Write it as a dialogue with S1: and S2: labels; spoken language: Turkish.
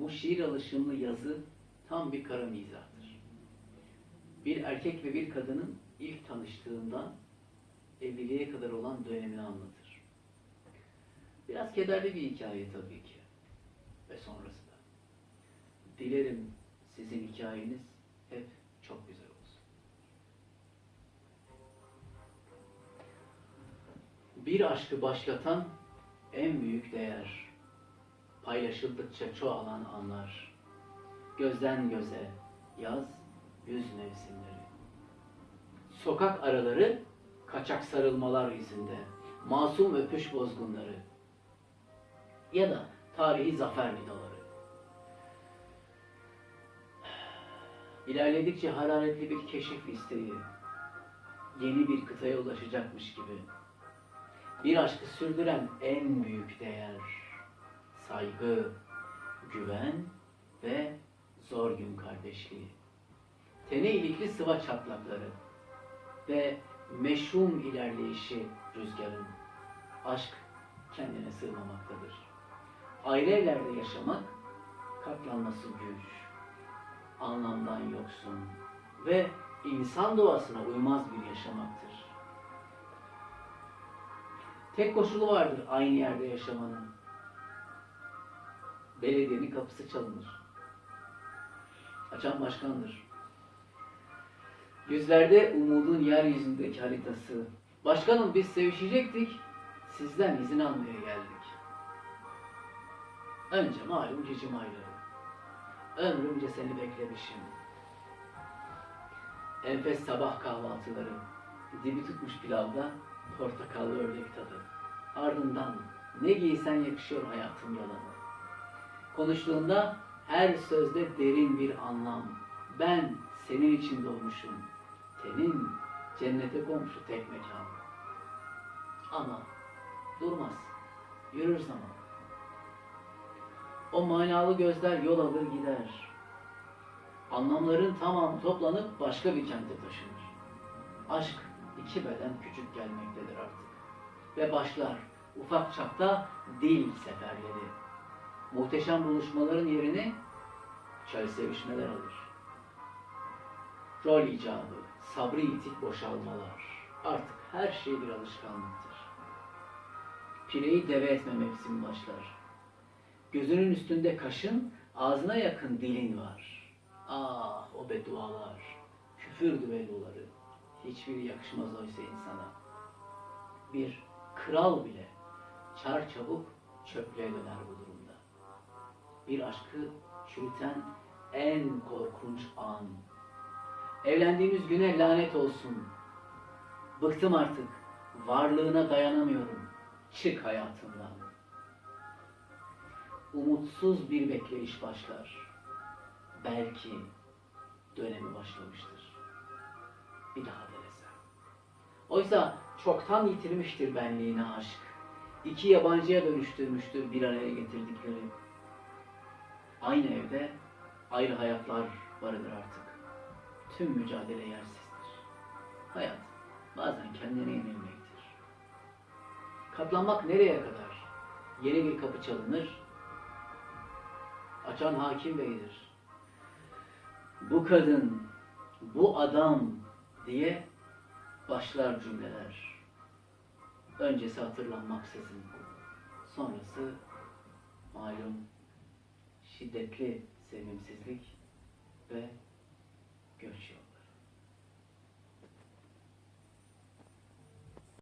S1: bu şiir alışımlı yazı tam bir kara mizahtır. Bir erkek ve bir kadının ilk tanıştığından evliliğe kadar olan dönemini anlatır. Biraz kederli bir hikaye tabii ki. Ve sonrası da. Dilerim sizin hikayeniz hep çok güzel olsun. Bir aşkı başlatan en büyük değer. Paylaşıldıkça çoğalan anlar. Gözden göze yaz, yüz mevsimleri. Sokak araları kaçak sarılmalar yüzünde. Masum öpüş bozgunları. Ya da tarihi zafer vidaları. İlerledikçe hararetli bir keşif isteği. Yeni bir kıtaya ulaşacakmış gibi. Bir aşkı sürdüren en büyük değer. Saygı, güven ve zor gün kardeşliği. Tene ilikli sıva çatlakları ve meşhum ilerleyişi rüzgarın. Aşk kendine sığmamaktadır. Ayrı evlerde yaşamak katlanması güç, anlamdan yoksun ve insan doğasına uymaz bir yaşamaktır. Tek koşulu vardır aynı yerde yaşamanın. Belediyenin kapısı çalınır. Açan başkandır. Yüzlerde umudun yeryüzündeki haritası. Başkanım biz sevişecektik. Sizden izin almaya geldik. Önce malum cicim ayları. Ömrümce seni beklemişim. Enfes sabah kahvaltıları. Dibi tutmuş pilavda portakallı ördek tadı. Ardından ne giysen yakışıyor hayatım yalanı. Konuştuğunda her sözde derin bir anlam. Ben senin için doğmuşum. Tenin cennete komşu tek mekan. Ama durmaz. Yürür zaman. O manalı gözler yol alır gider. Anlamların tamamı toplanıp başka bir kente taşınır. Aşk iki beden küçük gelmektedir artık. Ve başlar ufak çapta dil seferleri. Muhteşem buluşmaların yerini çay sevişmeler alır. Rol icabı, sabrı yitik boşalmalar. Artık her şey bir alışkanlıktır. Pireyi deve etme mevsimi başlar. Gözünün üstünde kaşın, ağzına yakın dilin var. Ah o beddualar, küfür düelloları. Hiçbiri yakışmaz oysa insana. Bir kral bile çar çabuk çöplüğe döner bu durumda. Bir aşkı çürüten en korkunç an. Evlendiğimiz güne lanet olsun. Bıktım artık. Varlığına dayanamıyorum. Çık hayatımdan. Umutsuz bir bekleyiş başlar. Belki dönemi başlamıştır. Bir daha denesem. Oysa çoktan yitirmiştir benliğine aşk. İki yabancıya dönüştürmüştür bir araya getirdikleri. Aynı evde ayrı hayatlar vardır artık. Tüm mücadele yersizdir. Hayat bazen kendine yenilmektir. Katlanmak nereye kadar? Yeni bir kapı çalınır. Açan hakim beydir. Bu kadın, bu adam diye başlar cümleler. Öncesi hatırlanmaksızın. Sonrası malum şiddetli sevimsizlik ve göç yok.